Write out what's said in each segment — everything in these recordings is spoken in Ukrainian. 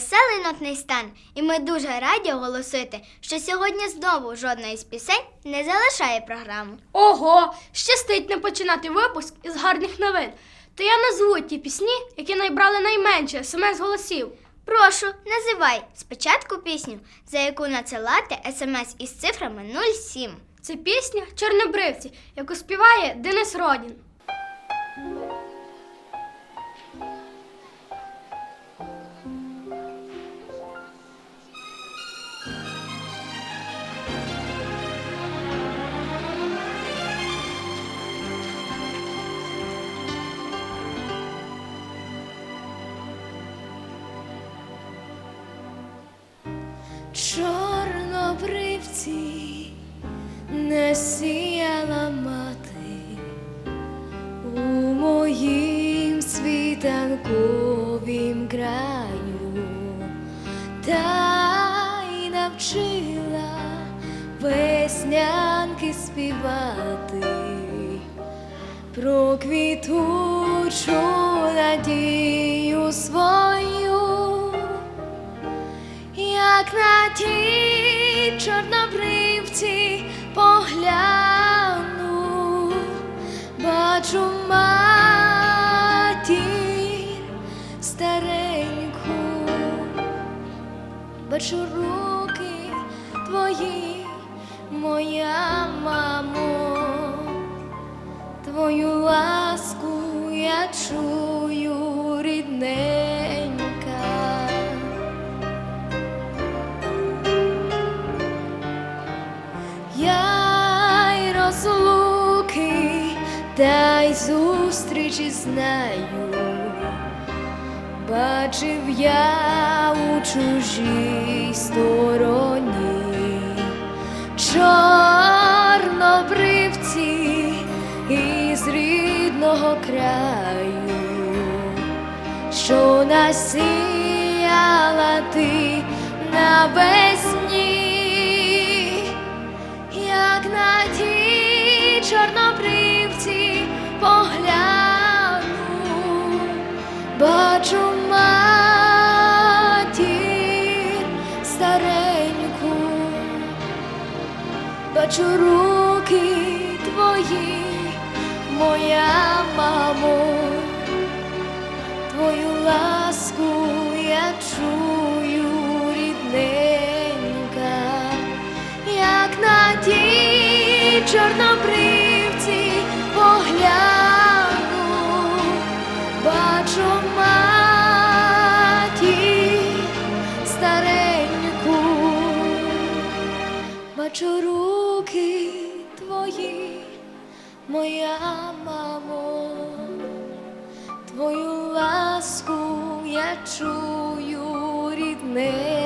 веселий нотний стан, і ми дуже раді оголосити, що сьогодні знову жодна із пісень не залишає програму. Ого, щастить не починати випуск із гарних новин. То я назву ті пісні, які набрали найменше смс голосів. Прошу, називай спочатку пісню, за яку надсилати смс із цифрами 07. Це пісня Чорнобривці, яку співає Денис Родін. Співати про квітучу надію свою як на ті чорнобривці погляну, бачу матір стареньку, бачу руки твої, моя мамо, твою ласку я чую рідненька. Я й розлуки, та й зустрічі знаю, бачив я у чужій стороні чорнобривці із рідного краю, що насіяла ти навесні як на ті чорнобривці погляну, бачу бачу руки твої, моя мамо, твою ласку я чую рідненька як на ті чорнобривці погляну, бачу матір стареньку, бачу твої, моя мамо, твою ласку я чую рідненька.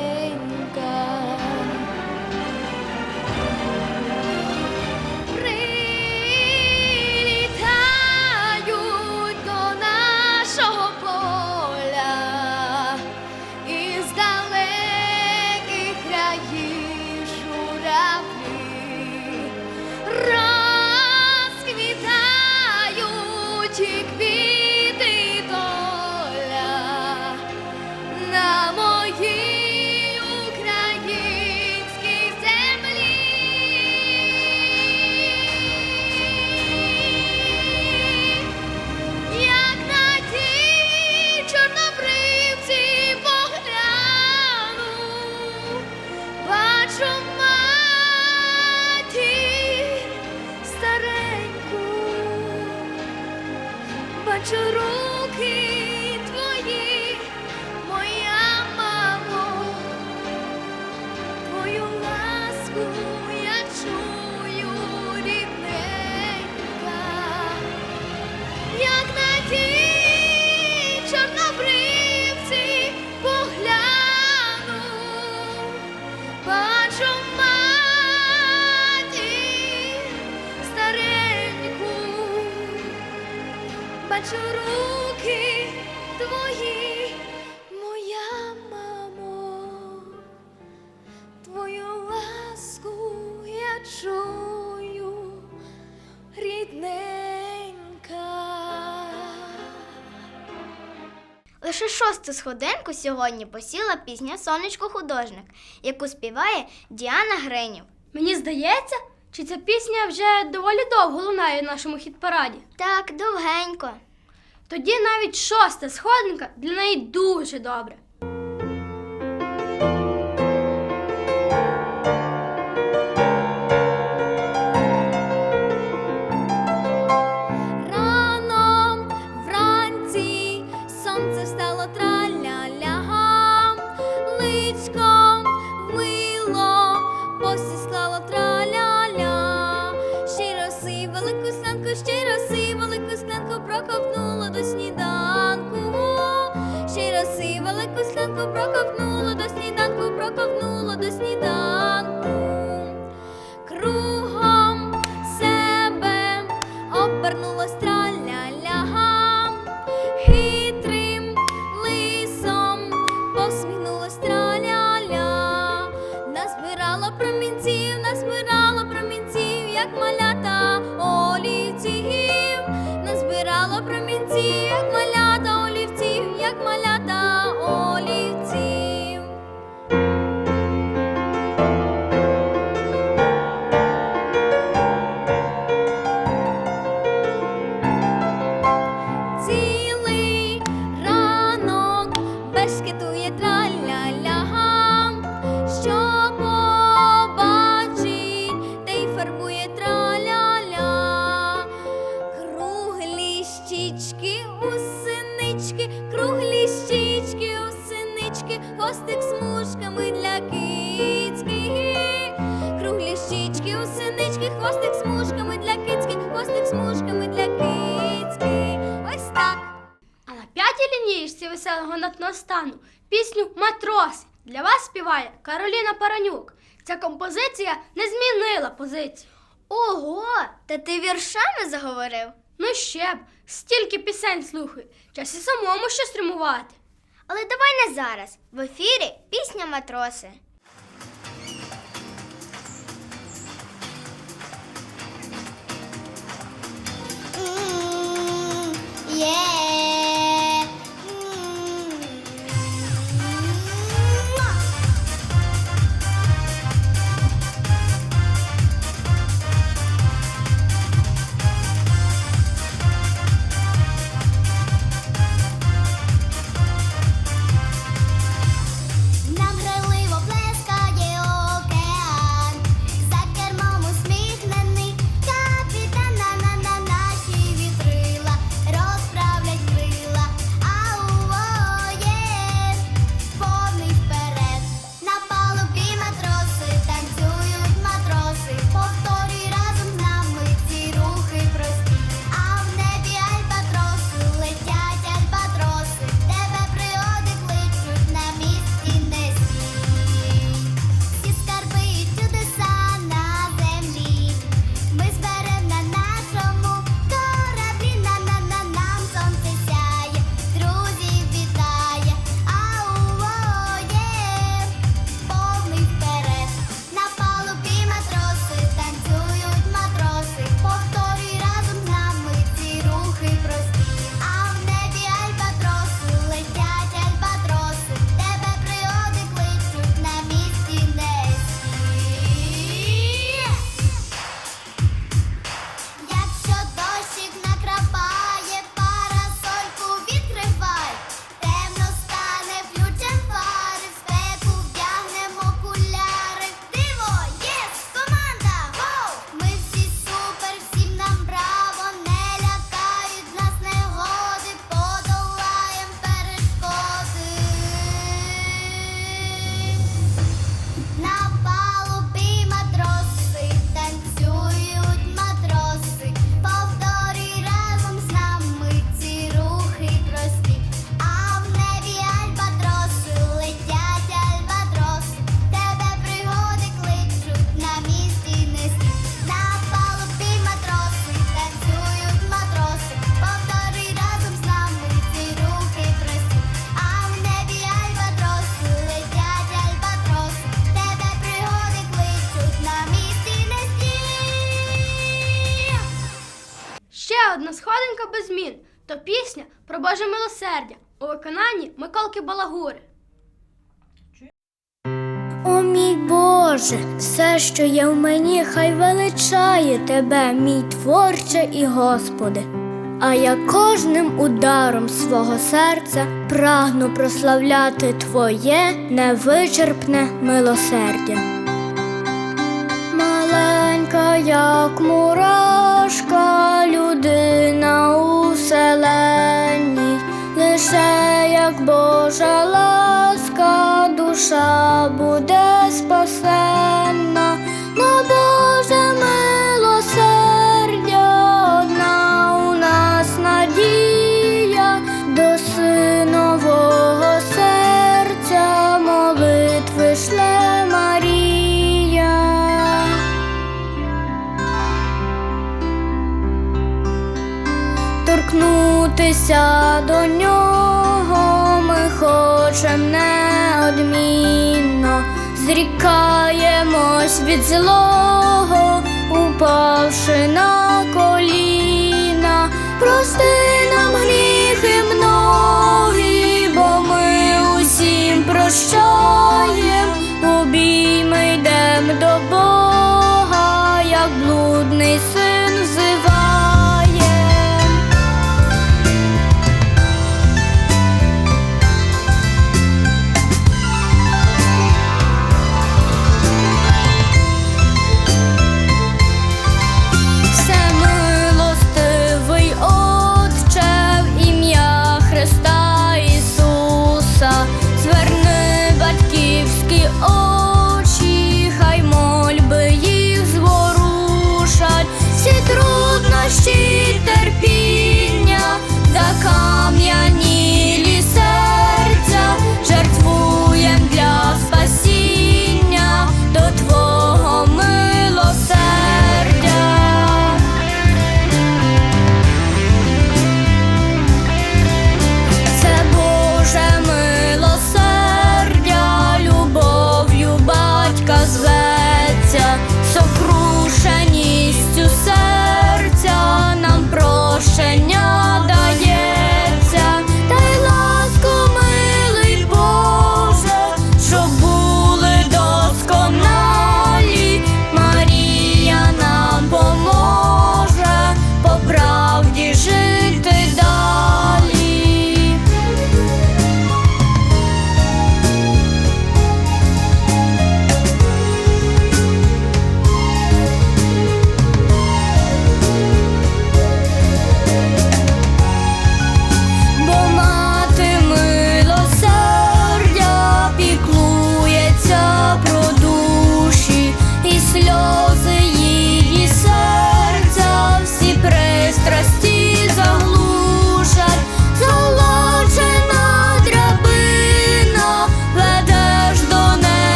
бачу руки твої, моя мамо, твою ласку я чую, рідненька. Лише шосту сходинку сьогодні посіла пісня Сонечко художник, яку співає Діана Гринів. Мені здається, чи ця пісня вже доволі довго лунає в нашому хіт-параді? Так, довгенько. Тоді навіть шоста сходинка для неї дуже добре. ковнула. радує що побачить, те й фарбує траля-ля. У синички, круглі щічки у синички, хостик смужками для кицьки. Круглі у синички, хвостик смужками для кицьки, хвостик смужками для кицьки. Ось так. А на п'ятій лінієшці веселого натного стану пісню Матроси для вас співає Кароліна Паранюк. Ця композиція не змінила позицію. Ого, та ти віршами заговорив? Ну ще б, стільки пісень слухай, час і самому щось римувати. Але давай не зараз. В ефірі пісня матроси. одна сходинка без змін то пісня про Боже милосердя у виконанні Миколки Балагури. О мій Боже, все, що є в мені, хай величає тебе, мій творче і Господи. А я кожним ударом свого серця прагну прославляти Твоє невичерпне милосердя. Маленька, як мура мурашка, людина у вселенній, лише як Божа ласка, душа буде від злого,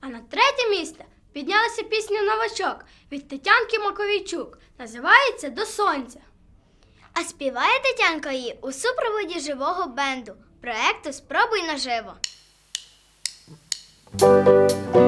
А на третє місце піднялася пісня Новачок від Тетянки Маковійчук. Називається До сонця. А співає Тетянка її у супроводі живого бенду проекту Спробуй наживо. Я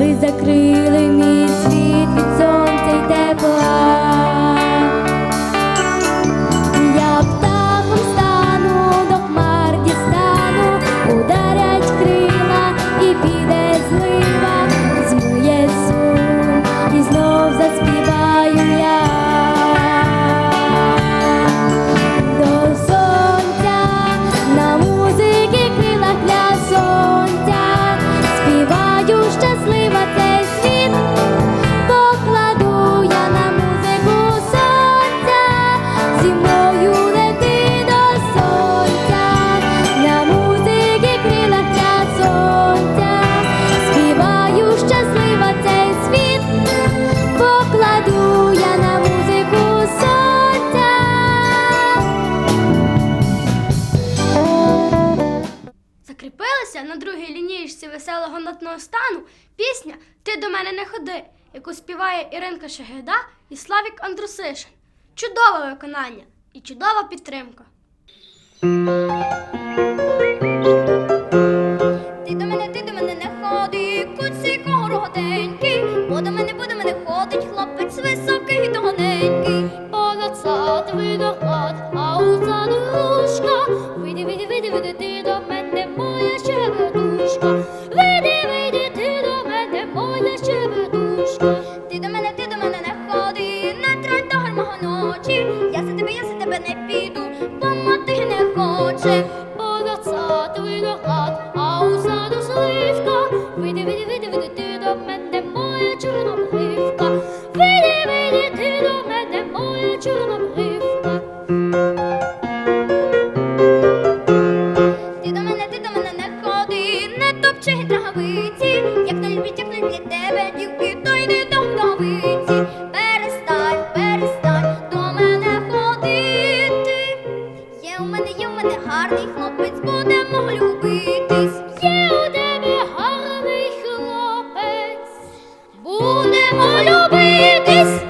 хмари закрили мій. блатного стану пісня Ти до мене не ходи, яку співає Іринка Шегеда і Славік Андрусишин. Чудове виконання і чудова підтримка. Ти до мене, ти до мене не ходи, куці коротенький, бо до мене буде. тебе, дівки, то йди до вдовиці, перестань, перестань до мене ходити. Є у мене, є у мене гарний хлопець, будемо любитись. Є у тебе гарний хлопець, будемо любитись.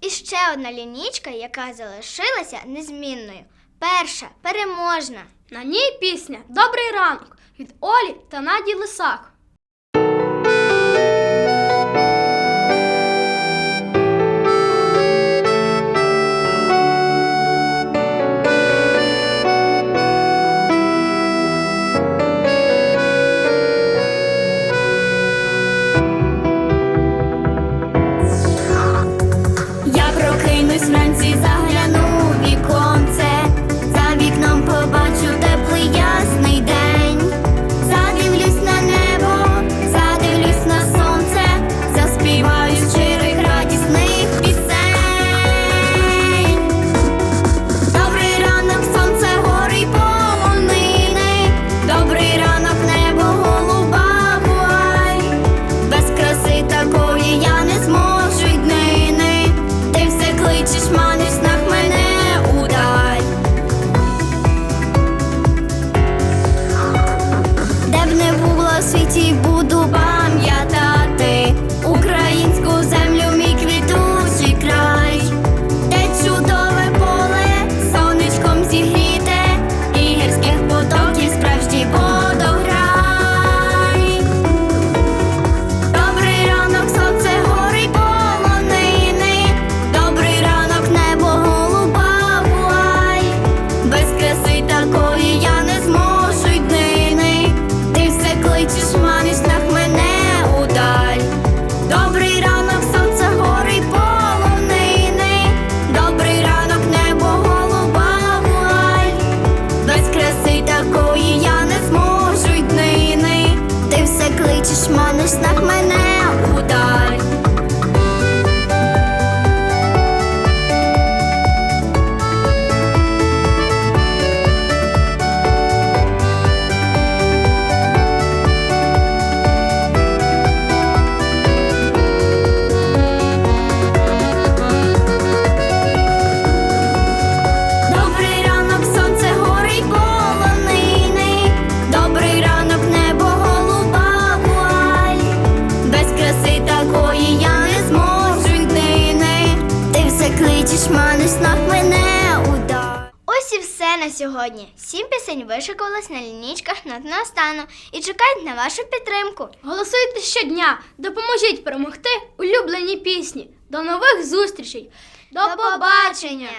І ще одна лінічка, яка залишилася незмінною. Перша переможна. На ній пісня Добрий ранок від Олі та Наді Лисак. на сьогодні. Сім пісень вишикувалось на лінічках над настану і чекають на вашу підтримку. Голосуйте щодня, допоможіть перемогти улюблені пісні. До нових зустрічей. До побачення!